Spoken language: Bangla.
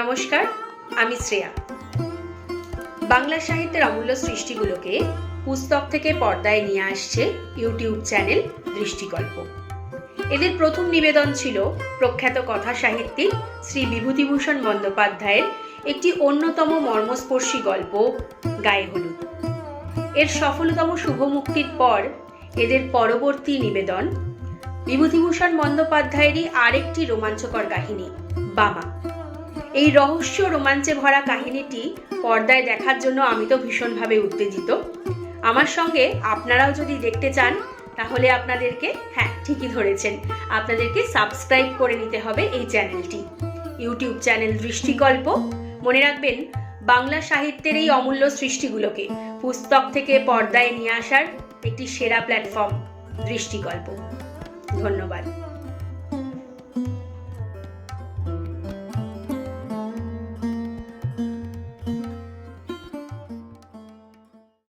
নমস্কার, আমি শ্রেয়া। বাংলা সাহিত্যের অমূল্য সৃষ্টিগুলোকে পুস্তক থেকে পর্দায় নিয়ে আসছে ইউটিউব চ্যানেল দৃষ্টিকল্প। এদের প্রথম নিবেদন ছিল প্রখ্যাত কথা সাহিত্যিক শ্রী বিভূতিভূষণ বন্দ্যোপাধ্যায়ের একটি অন্যতম মর্মস্পর্শী গল্প, গায়ে হলুদ। এর সফলতম শুভমুক্তির পর এদের পরবর্তী নিবেদন বিভূতিভূষণ বন্দ্যোপাধ্যায়েরই আরেকটি রোমাঞ্চকর কাহিনী, বামা। এই রহস্য রোমাঞ্চে ভরা কাহিনীটি পর্দায় দেখার জন্য আমি তো ভীষণভাবে উত্তেজিত। আমার সঙ্গে আপনারাও যদি দেখতে চান, তাহলে আপনাদেরকে হ্যাঁ ঠিকই ধরেছেন, আপনাদেরকে সাবস্ক্রাইব করে নিতে হবে এই চ্যানেলটি। YouTube channel Drishtikalpa. মনে রাখবেন, বাংলা সাহিত্যের এই অমূল্য সৃষ্টিগুলোকে পুস্তক থেকে পর্দায় নিয়ে আসার একটি সেরা প্ল্যাটফর্ম দৃষ্টিকল্প। ধন্যবাদ।